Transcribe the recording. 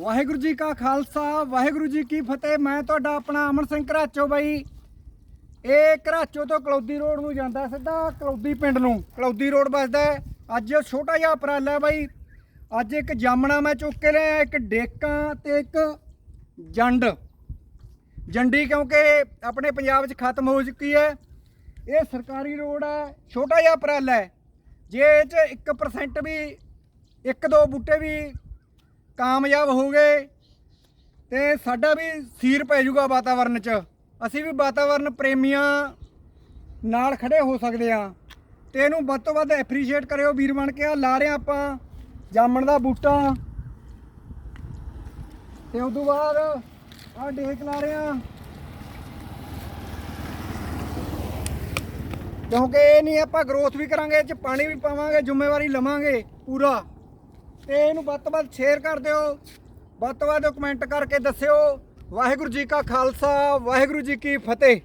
ਵਾਹਿਗੁਰੂ ਜੀ ਕਾ ਖਾਲਸਾ, ਵਾਹਿਗੁਰੂ ਜੀ ਕੀ ਫਤਿਹ। ਮੈਂ ਤੁਹਾਡਾ ਆਪਣਾ ਅਮਨ ਸਿੰਘ ਘਰਾਚੋ ਬਾਈ। ਇਹ ਘਰਾਚੋ ਤੋਂ ਕਲੌਦੀ ਰੋਡ ਨੂੰ ਜਾਂਦਾ ਸਿੱਧਾ ਕਲੌਦੀ ਪਿੰਡ ਨੂੰ। ਕਲੌਦੀ ਰੋਡ ਵੱਜਦਾ ਅੱਜ ਛੋਟਾ ਜਿਹਾ ਉਪਰਾਲਾ ਬਾਈ। ਅੱਜ ਇੱਕ ਜਾਮਣਾ ਮੈਂ ਚੁੱਕ ਕੇ ਲਿਆ ਇੱਕ ਡੇਕਾਂ ਤੇ ਇੱਕ ਜੰਡ। ਜੰਡੀ ਕਿਉਂਕਿ ਆਪਣੇ ਪੰਜਾਬ 'ਚ ਖਤਮ ਹੋ ਚੁੱਕੀ ਹੈ। ਇਹ ਸਰਕਾਰੀ ਰੋਡ ਹੈ, ਛੋਟਾ ਜਿਹਾ ਉਪਰਾਲਾ ਹੈ। ਜੇ ਇਹ 'ਚ 1% ਵੀ, ਇੱਕ ਦੋ ਬੂਟੇ ਵੀ ਕਾਮਯਾਬ ਹੋ ਗਏ ਤੇ ਸਾਡਾ ਵੀ ਸੀਰ ਪੈ ਜਾਊਗਾ ਵਾਤਾਵਰਨ 'ਚ। ਅਸੀਂ ਵੀ ਵਾਤਾਵਰਨ ਪ੍ਰੇਮੀਆਂ ਨਾਲ ਖੜੇ ਹੋ ਸਕਦੇ ਆ ਤੇ ਇਹਨੂੰ ਵੱਧ ਤੋਂ ਵੱਧ ਐਪਰੀਸ਼ੀਏਟ ਕਰਿਓ ਵੀਰ ਬਣ ਕੇ। ਆ ਲਾ ਰਹੇ ਹਾਂ ਆਪਾਂ ਜਾਮਣ ਦਾ ਬੂਟਾ। ਤੇ ਉਸ ਤੋਂ ਬਾਅਦ ਆ ਡੇਕ ਲਾ ਰਹੇ ਆ ਕਿਉਂਕਿ ਇਹ ਨਹੀਂ ਆਪਾਂ ਗਰੋਥ ਵੀ ਕਰਾਂਗੇ, ਇਹ ਚ ਪਾਣੀ ਵੀ ਪਾਵਾਂਗੇ, ਜ਼ਿੰਮੇਵਾਰੀ ਲਵਾਂਗੇ ਪੂਰਾ। ਤੇ ਇਹਨੂੰ ਵੱਧ ਤੋਂ ਵੱਧ ਸ਼ੇਅਰ ਕਰ ਦਿਓ। ਵੱਧ ਤੋਂ ਵੱਧ ਕਮੈਂਟ ਕਰਕੇ ਦੱਸਿਓ। ਵਾਹਿਗੁਰੂ ਜੀ ਕਾ ਖਾਲਸਾ, ਵਾਹਿਗੁਰੂ ਜੀ ਕੀ ਫਤਿਹ।